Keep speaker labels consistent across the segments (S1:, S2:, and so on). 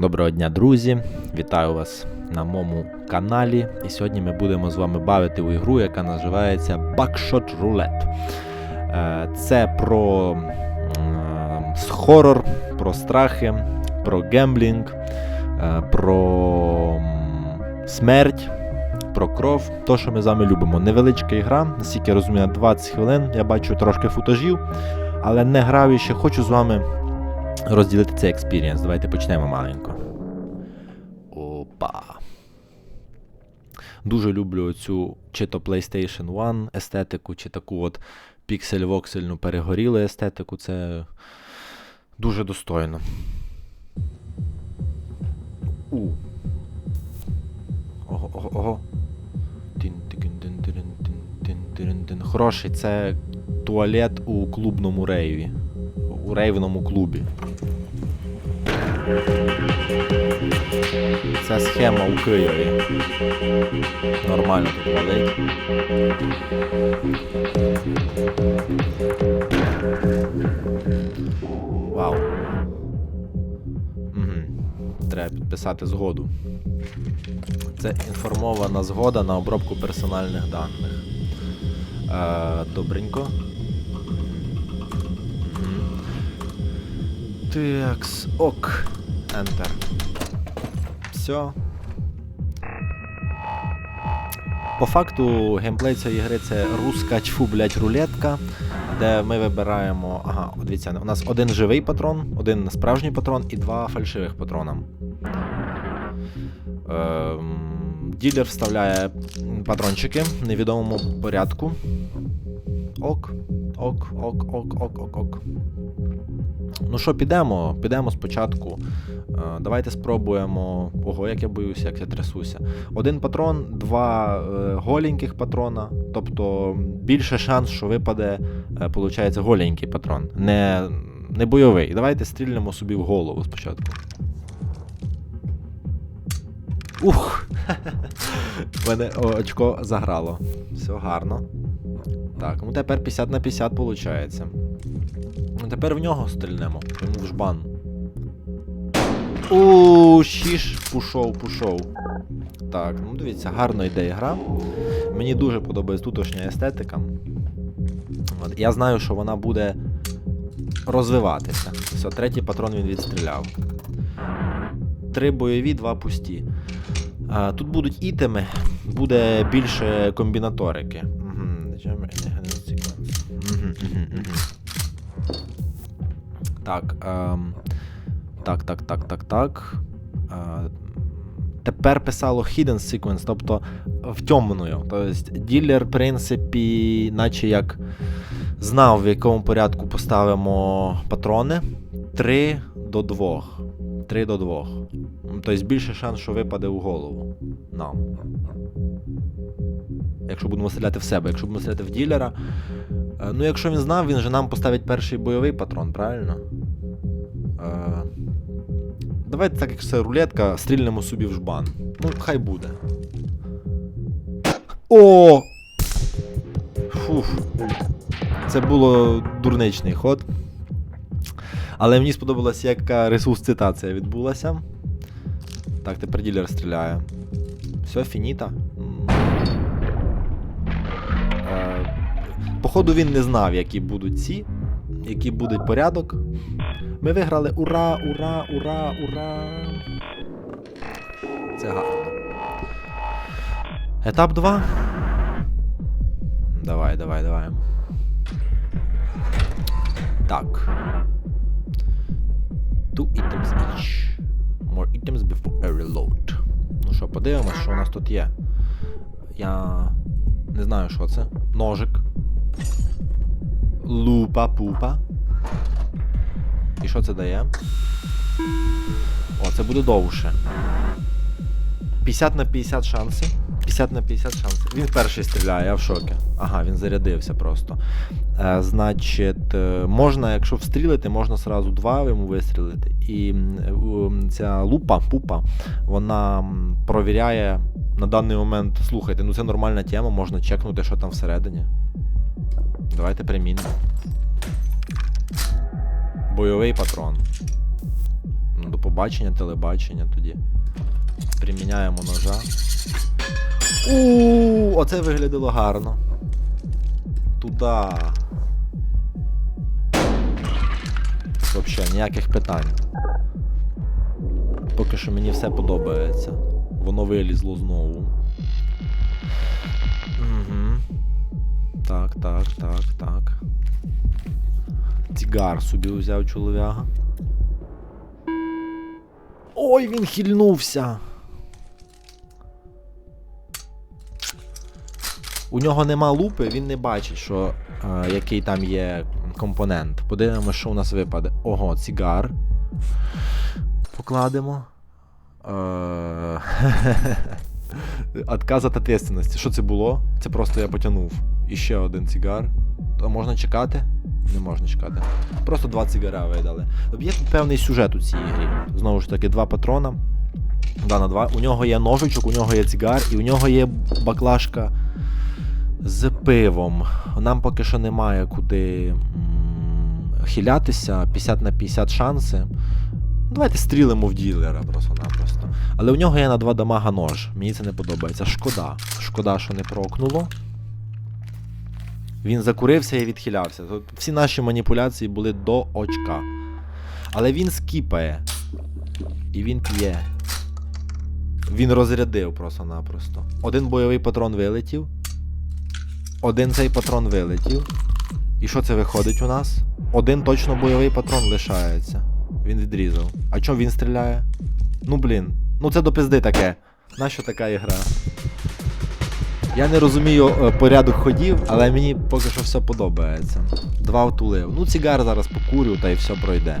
S1: Доброго дня, друзі! Вітаю вас на моєму каналі. І сьогодні ми будемо з вами бавити у ігру, яка називається Buckshot Roulette. Е, Це про хорор, про страхи, про гемблінг, е, про смерть, про кров. То, що ми з вами любимо. Невеличка ігра, наскільки я розумію, на 20 хвилин. Я бачу трошки футажів, але не граю ще. Хочу з вами розділити цей експірієнс. Давайте почнемо маленько. Опа. Дуже люблю цю чи то PlayStation 1 естетику, чи таку от піксель-воксельну перегорілу естетику. Це дуже достойно. У. Ого, ого, ого. Хороший, це туалет у клубному рейві. У рейвному клубі. Це схема у Києві. Нормально тут валить. Вау. Угу. Треба підписати згоду. Це інформована згода на обробку персональних даних. Е, добренько. Такс, ок. Enter. Все. По факту геймплей цієї гри це руска чфу, блять, рулетка, де ми вибираємо. Ага, дивіться, у нас один живий патрон, один справжній патрон і два фальшивих патрона. Ем, ділер вставляє патрончики в невідомому порядку. Ок, ок, ок, ок, ок, ок, ок. Ну що, підемо? Підемо спочатку. Е, давайте спробуємо. Ого, як я боюся, як я трясуся. Один патрон, два е, голеньких патрона. Тобто більше шанс, що випаде, е, получається, голенький патрон. Не, не бойовий. Давайте стрільнемо собі в голову спочатку. Ух! Мене очко заграло. Все гарно. Так, ну тепер 50 на 50 виходить. Ну тепер в нього стрільнемо, йому в жбан. У шіш, пушов, пушов. Так, ну дивіться, гарно йде гра. Мені дуже подобається тутошня естетика. От, я знаю, що вона буде розвиватися. Все, третій патрон він відстріляв. Три бойові, два пусті. А, тут будуть ітеми, буде більше комбінаторики. Мгм, мгм. Так. Ем, так, так, так, так, так. Е, тепер писало Hidden Sequence, тобто втьомною. Тобто ділер, в принципі, наче як знав, в якому порядку поставимо патрони. 3 до 2. 3 до 2. Тобто більше шанс, що випаде у голову. Нам. Якщо будемо стріляти в себе, якщо будемо стріляти в ділера. Е, Ну, якщо він знав, він же нам поставить перший бойовий патрон, правильно? Е, Давайте так, як це рулетка, стрільнемо собі в жбан. Ну, хай буде. О! Фух. Це було дурничний ход. Але мені сподобалось, яка ресурсцитація відбулася. Так, тепер ділер стріляє. Все, фініта. Е, Походу він не знав, які будуть ці, який буде порядок. Ми виграли. Ура, ура, ура, ура. Це гарно. Етап 2. Давай, давай, давай. Так. Two items each. More items before a reload. Ну що, подивимось, що у нас тут є. Я не знаю, що це. Ножик. Лупа пупа. Що це дає? О, це буде довше. 50 на 50 шанси. 50 на 50 шансів. Він перший стріляє, я в шокі. Ага, він зарядився просто. Е, значить, е, можна, якщо встрілити, можна сразу два йому вистрілити. І ця лупа, пупа, вона провіряє на даний момент. Слухайте, ну це нормальна тема, можна чекнути, що там всередині. Давайте примінимо. Бойовий патрон. Ну, до побачення. телебачення тоді. Приміняємо ножа. У, оце виглядало гарно. Туда. Вообще, ніяких питань. Поки що мені все подобається. Воно вилізло знову. Угу. Так, так, так, так. Цігар собі взяв чолов'яга. Ой, він хильнувся. У нього нема лупи, він не бачить, що е, який там є компонент. Подивимося, що у нас випаде. Ого, цігар. Покладемо. Е, Отказ від ответственності. Що це було? Це просто я потягнув. І ще один цигар. То можна чекати? Не можна чекати. Просто два цигара видали. Тобто Є певний сюжет у цій грі. Знову ж таки, два патрона. Да, на два. У нього є ножичок, у нього є цигар, і у нього є баклажка з пивом. Нам поки що немає куди хилятися. 50 на 50 шанси. Давайте стрілимо в ділера просто-напросто. Але у нього є на два дамага нож. Мені це не подобається. Шкода. Шкода, що не прокнуло. Він закурився і відхилявся. Тут всі наші маніпуляції були до очка. Але він скіпає. І він п'є. Він розрядив просто-напросто. Один бойовий патрон вилетів. Один цей патрон вилетів. І що це виходить у нас? Один точно бойовий патрон лишається. Він відрізав. А чому він стріляє? Ну блін. Ну це до пизди таке. Нащо така ігра? Я не розумію е, порядок ходів, але мені поки що все подобається. Два втулив. Ну, цігар зараз покурю та й все пройде.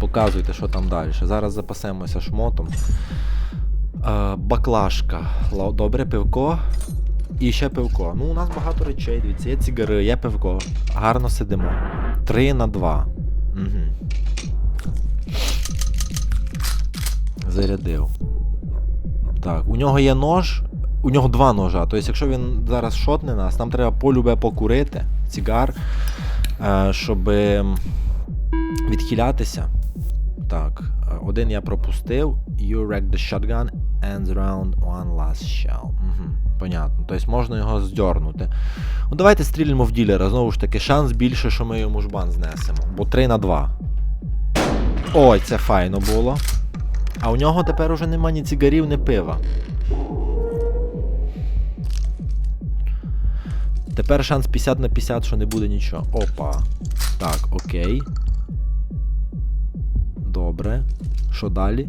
S1: Показуйте, що там далі. Зараз запасемося шмотом. Е, баклажка. Ла- Добре, пивко. І ще пивко. Ну, у нас багато речей, дивіться, є цигари, є пивко. Гарно сидимо. 3 на 2. Угу. Зарядив. Так, у нього є нож. У нього два ножа. Тобто, якщо він зараз шотне нас, нам треба полюбе покурити, цигар, е, щоб відхилятися. Так, е, один я пропустив. You wrecked the shotgun and round one last shell. Угу, понятно. Тобто можна його здьорнути. Ну давайте стрільнемо в ділера. Знову ж таки, шанс більше, що ми йому жбан знесемо. Бо 3 на 2. Ой, це файно було. А у нього тепер уже нема ні цигарів, ні пива. Тепер шанс 50 на 50, що не буде нічого. Опа. Так, окей. Добре. Що далі?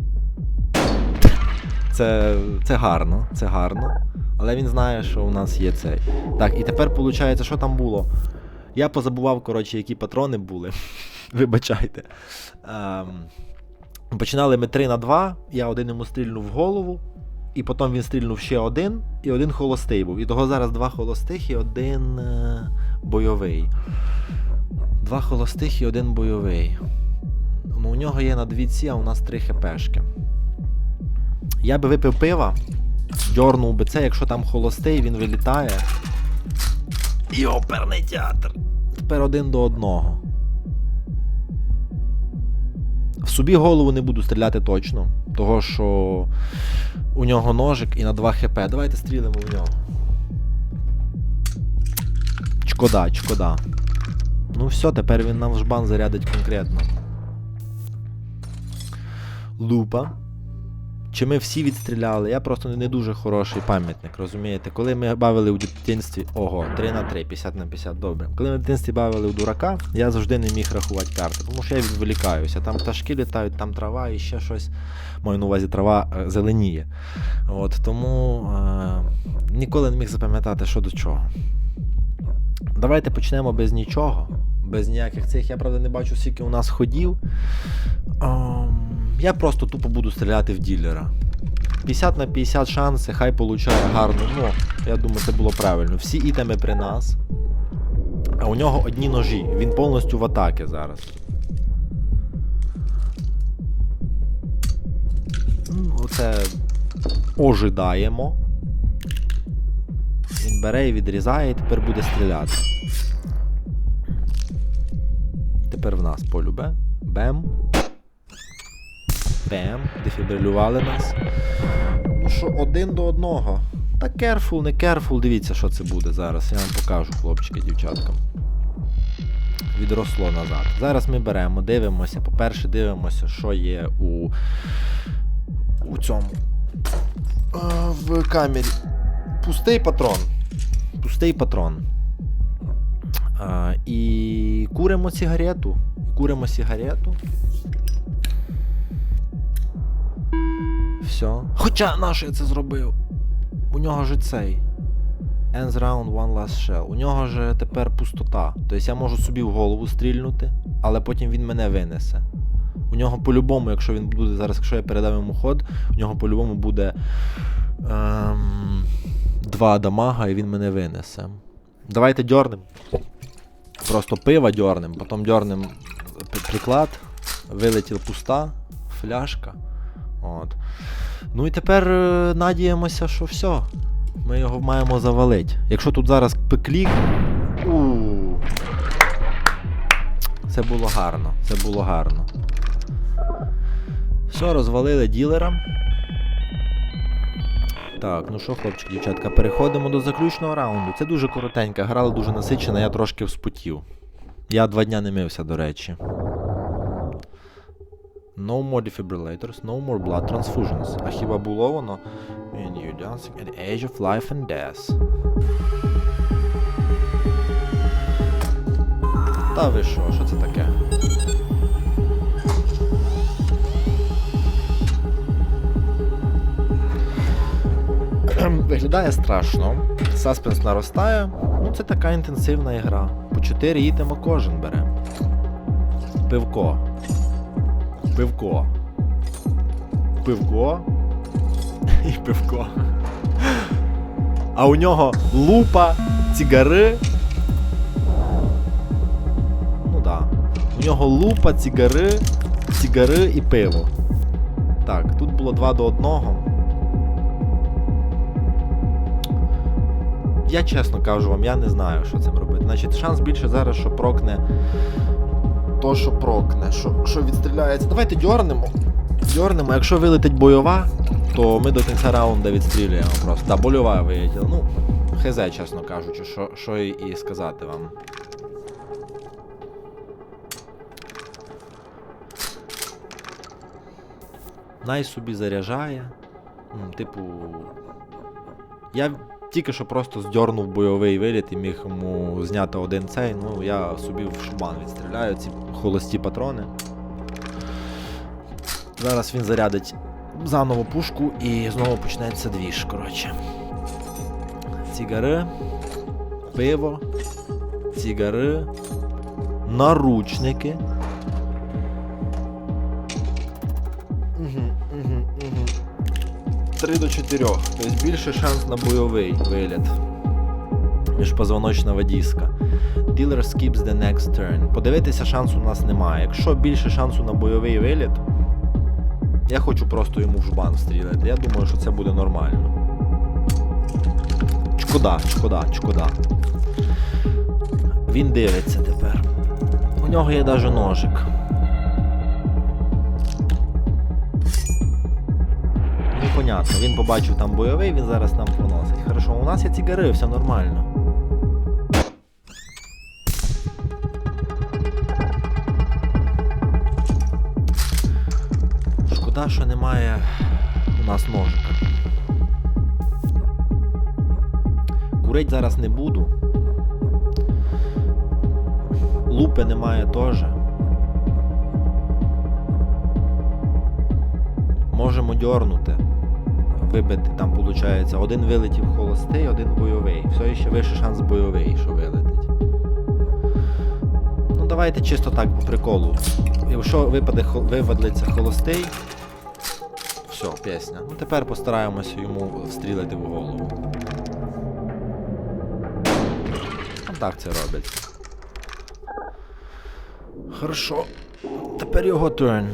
S1: Це, це гарно, це гарно. Але він знає, що у нас є цей. Так, і тепер виходить, що там було? Я позабував, коротше, які патрони були. Вибачайте. Ем, починали ми 3 на 2, я один йому стрільнув в голову, і потім він стрільнув ще один, і один холостий був. І того зараз два холостих і один е, бойовий. Два холостих і один бойовий. Ну, у нього є на дві ці, а у нас три хпшки. Я би випив пива, дьорнув би це, якщо там холостий, він вилітає. І оперний театр. Тепер один до одного. В собі голову не буду стріляти точно, того що у нього ножик і на 2 хп. Давайте стрілимо в нього. Шкода, шкода. Ну все, тепер він нам в жбан зарядить конкретно. Лупа. Чи ми всі відстріляли? Я просто не дуже хороший пам'ятник, розумієте? Коли ми бавили у дитинстві. Ого, 3 на 3, 50 на 50, добре. Коли ми в дитинстві бавили у дурака, я завжди не міг рахувати карти, тому що я відволікаюся. Там пташки літають, там трава і ще щось. Маю на увазі трава е, зеленіє. От, тому е, ніколи не міг запам'ятати, що до чого. Давайте почнемо без нічого. Без ніяких цих. Я правда не бачу, скільки у нас ходів. Ем, я просто тупо буду стріляти в ділера. 50 на 50 шанси, хай получає гарно. Ну, я думаю, це було правильно. Всі ітеми при нас. А у нього одні ножі. Він повністю в атаки зараз. Ну, Оце ожидаємо. Він бере і відрізає і тепер буде стріляти. Тепер в нас полюбе. Бем. Пем, дефібрилювали нас. Ну що, один до одного. Та careful, не careful, дивіться, що це буде зараз. Я вам покажу, хлопчики, дівчаткам. Відросло назад. Зараз ми беремо, дивимося. По-перше, дивимося, що є у, у цьому. В камері. Пустий патрон. Пустий патрон. А, і куримо сигарету. Куримо сигарету. Все. Хоча наш я це зробив. У нього ж цей. Ends round one last shell. У нього ж тепер пустота. Тобто я можу собі в голову стрільнути, але потім він мене винесе. У нього по-любому, якщо він буде зараз, якщо я передам йому ход, у нього по-любому буде ем, два дамага і він мене винесе. Давайте дьорнем. Просто пива дьорнем, потім дьорнем п- приклад, вилетіла пуста, фляжка. От. Ну і тепер е, надіємося, що все. Ми його маємо завалити. Якщо тут зараз пеклік. Це було гарно. Це було гарно. Все, розвалили ділера. Так, ну що, хлопчики, дівчатка, переходимо до заключного раунду. Це дуже коротенька, грала дуже насичена, я трошки вспотів. Я два дня не мився, до речі. No more defibrillators, no more blood transfusions. А хіба було воно? When you dancing at the age of life and death. Та ви що, що це таке? Виглядає страшно. Саспенс наростає. Ну, це така інтенсивна ігра. По 4 ітема кожен бере. Пивко. Пивко. Пивко. І пивко. А у нього лупа, цигари. Ну да. У нього лупа, цигари, цигари і пиво. Так, тут було 2 до 1. Я чесно кажу вам, я не знаю, що цим робити. Значить, шанс більше зараз, що прокне. То, що прокне, що, що відстріляється. Давайте дьорнемо. Дьорнемо. Якщо вилетить бойова, то ми до кінця раунду відстрілюємо просто. Да, больова вилетіла. Ну, хз, чесно кажучи, що, що і, сказати вам. Най собі заряджає. Типу. Я тільки що просто здьорнув бойовий виліт і міг йому зняти один цей. Ну, я собі в шубан відстріляю ці холості патрони. Зараз він зарядить заново пушку і знову почнеться двіж, коротше. Цигари, пиво, цигари, наручники. 3 до 4. Тобто більше шанс на бойовий виліт. Міжпозвоночна диска. Dealer skips the next turn. Подивитися шансу у нас немає. Якщо більше шансу на бойовий виліт, я хочу просто йому в жбан встрілити. Я думаю, що це буде нормально. Шкода, шкода, шкода. Він дивиться тепер. У нього є навіть ножик. Непонятно, він побачив там бойовий, він зараз нам проносить. Хорошо, у нас є цигари, все нормально. Шкода, що немає у нас ножика. Курить зараз не буду. Лупи немає теж. Можемо дьорнути. Вибити там, виходить, один вилетів холостий, один бойовий. Все ще вище шанс бойовий, що вилетить. Ну давайте чисто так по приколу. Якщо випаде вивадлиться холостий. Все, пісня. Ну тепер постараємося йому встрілити в голову. Ну так це робиться. Хорошо. Тепер його турн.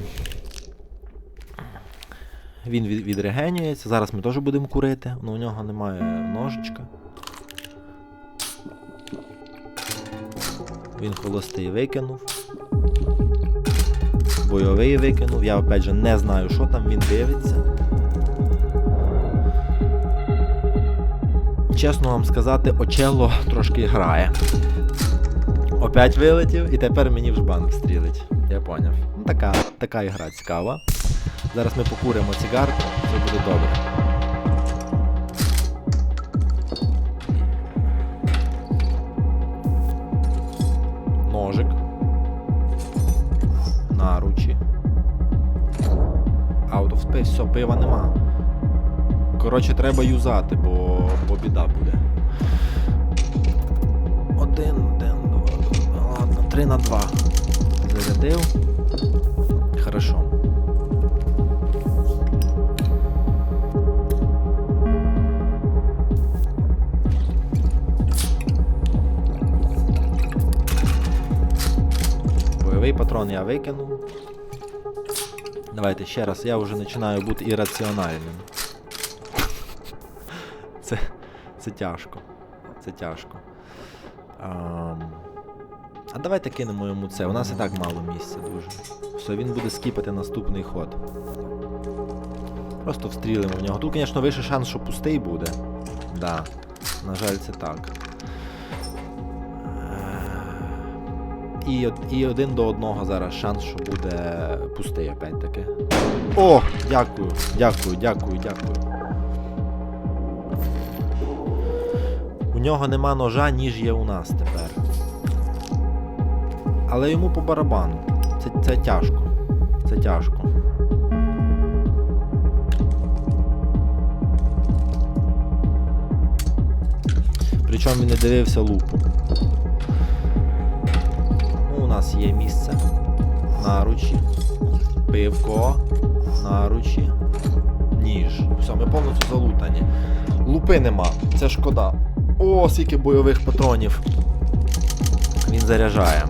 S1: Він відрегенюється. Зараз ми теж будемо курити, але у нього немає ножичка. Він холостий викинув. бойовий викинув. Я опять же не знаю, що там він дивиться. Чесно вам сказати, очело трошки грає. Опять вилетів і тепер мені в жбан стрілить. Я поняв. Ну така, така ігра цікава. Зараз ми покуримо цигарку, все буде добре. Ножик. Наручі. Out of space, все, пива нема. Коротше, треба юзати, бо, бо біда буде. Один, один, два, два, ладно, три на два. Зарядив. Хорошо. Бойовий патрон я викинув. Давайте ще раз, я вже починаю бути ірраціональним. Це, це тяжко. Це тяжко. Ам, А давайте кинемо йому це. У нас і так мало місця дуже. Все, він буде скіпати наступний ход. Просто встрілимо в нього. Тут, звісно, вище шанс, що пустий буде. Да. На жаль, це так. І, і один до одного зараз шанс, що буде пустий опять-таки. О! Дякую, дякую, дякую, дякую. У нього нема ножа, ніж є у нас тепер. Але йому по барабану. Це, це тяжко. Це тяжко. Причому він не дивився лупу. Нас є місце. Наручі. Пивко. Наручі. Ніж. Все, ми повністю залутані. Лупи нема. Це шкода. О, скільки бойових патронів. Він заряджає.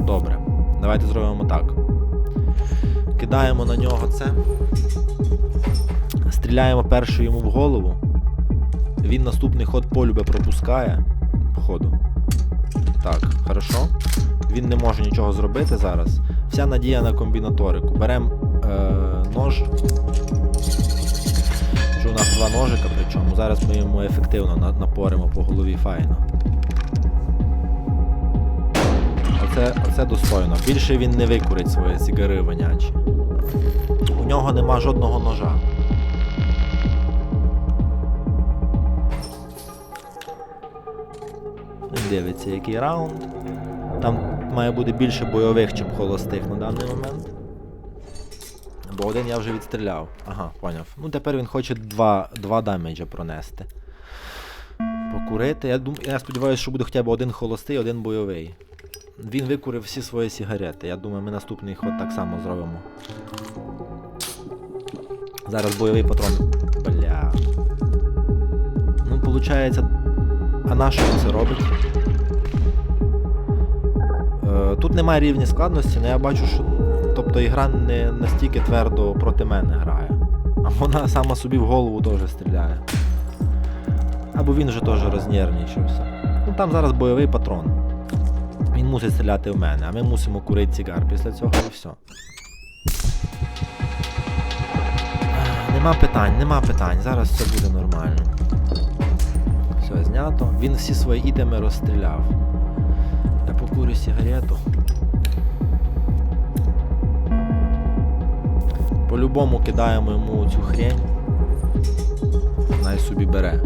S1: Добре. Давайте зробимо так. Кидаємо на нього це. Стріляємо перший йому в голову. Він наступний ход полюбе пропускає. Походу. Так, хорошо. Він не може нічого зробити зараз. Вся надія на комбінаторику. Беремо е, нож. Що у нас два ножика, причому. Зараз ми йому ефективно напоримо по голові файно. Оце, оце достойно. Більше він не викурить свої цигари вонячі. У нього нема жодного ножа. Дивиться, який раунд. Там має бути більше бойових, ніж холостих на даний момент. Бо один я вже відстріляв. Ага, поняв. Ну тепер він хоче два, два дамеджа пронести. Покурити. Я, дум... я сподіваюся, що буде хоча б один холостий, один бойовий. Він викурив всі свої сигарети. Я думаю, ми наступний ход так само зробимо. Зараз бойовий патрон. Бля. Ну, виходить. А на що це робить? Е, тут немає рівня складності, але я бачу, що тобто ігра не настільки твердо проти мене грає. А вона сама собі в голову теж стріляє. Або він вже теж рознервничався. Ну там зараз бойовий патрон. Він мусить стріляти в мене, а ми мусимо курити цигар після цього і все. Нема питань, нема питань. Зараз все буде нормально. Все знято. Він всі свої ітеми розстріляв. Я покурю сигарету. По-любому кидаємо йому цю хрень. Най собі бере.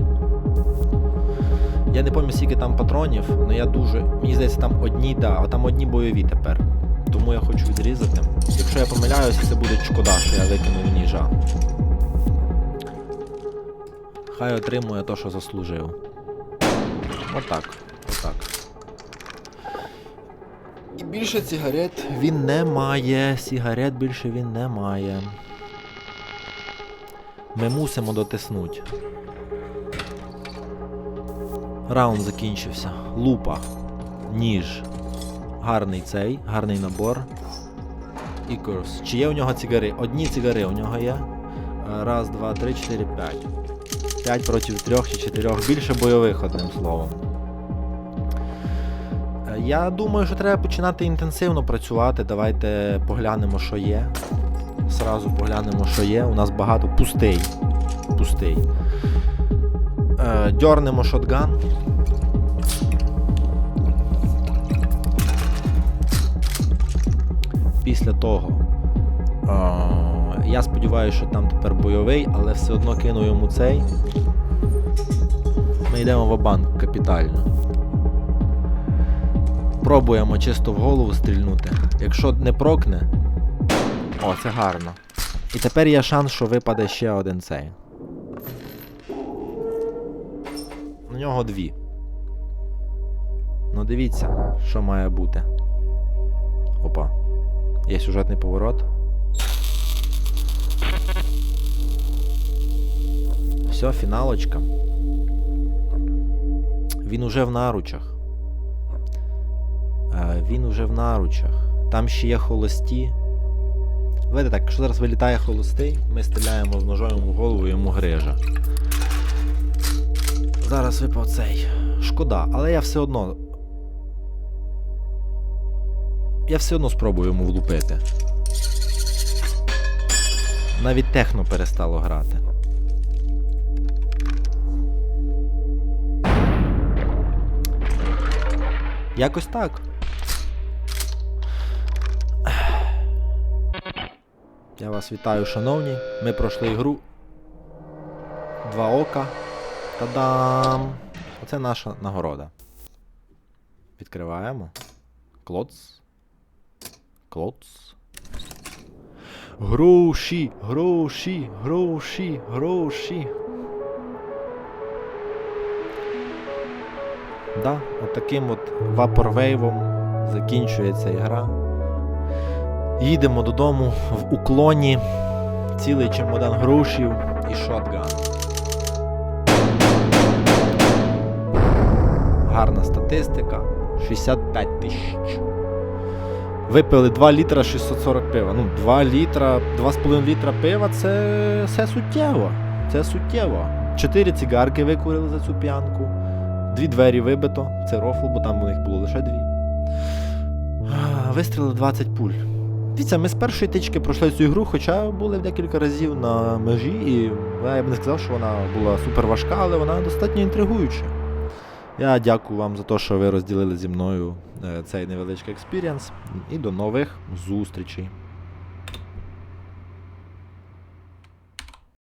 S1: Я не пам'ятаю, скільки там патронів, але я дуже. Мені здається, там одні, да, а там одні бойові тепер. Тому я хочу відрізати. Якщо я помиляюся, це буде шкода, що я викинув ніжа. Хай отримує те, що заслужив. Отак. І більше цигарет він не має. Сигарет більше він не має. Ми мусимо дотиснути. Раунд закінчився. Лупа. Ніж. Гарний цей, гарний набор. І курс. Чи є у нього цигари? Одні цигари у нього є. Раз, два, три, чотири, п'ять. П'ять проти трьох чи чотирьох. Більше бойових, одним словом. Я думаю, що треба починати інтенсивно працювати. Давайте поглянемо, що є. Сразу поглянемо, що є. У нас багато пустий. Пустий. Е, дьорнемо шотган. Після того. Е, я сподіваюся, що там тепер бойовий, але все одно кину йому цей. Ми йдемо в банк капітально. Пробуємо чисто в голову стрільнути. Якщо не прокне. О, це гарно. І тепер є шанс, що випаде ще один цей. На нього дві. Ну дивіться, що має бути. Опа. Є сюжетний поворот. Все, фіналочка. Він уже в наручах. Він уже в наручах. Там ще є холості. Видите так, якщо зараз вилітає холостий, ми стріляємо з ножом в голову йому грижа. Зараз випав цей. Шкода, але я все одно. Я все одно спробую йому влупити. Навіть техно перестало грати. Якось так. Я вас вітаю, шановні. Ми пройшли ігру. Два ока. Та-дам! Оце наша нагорода. Відкриваємо. Клоц. Клоц. Гроші, гроші, гроші, гроші. Да, отаким от вапорвейвом закінчується гра. Їдемо додому в уклоні, цілий чемодан грошів і шотган. Гарна статистика. 65 тисяч. Випили 2 літра 640 пива. Ну, 2 літра, 2,5 літра пива це, це суттєво. Це суттєво. 4 цигарки викурили за цю п'янку. Дві двері вибито. Це рофл, бо там у них було лише дві. А, Вистрілили 20 пуль. Дивіться, ми з першої тички пройшли цю ігру, хоча були декілька разів на межі, і я б не сказав, що вона була супер важка, але вона достатньо інтригуюча. Я дякую вам за те, що ви розділили зі мною е, цей невеличкий експірієнс. І до нових зустрічей.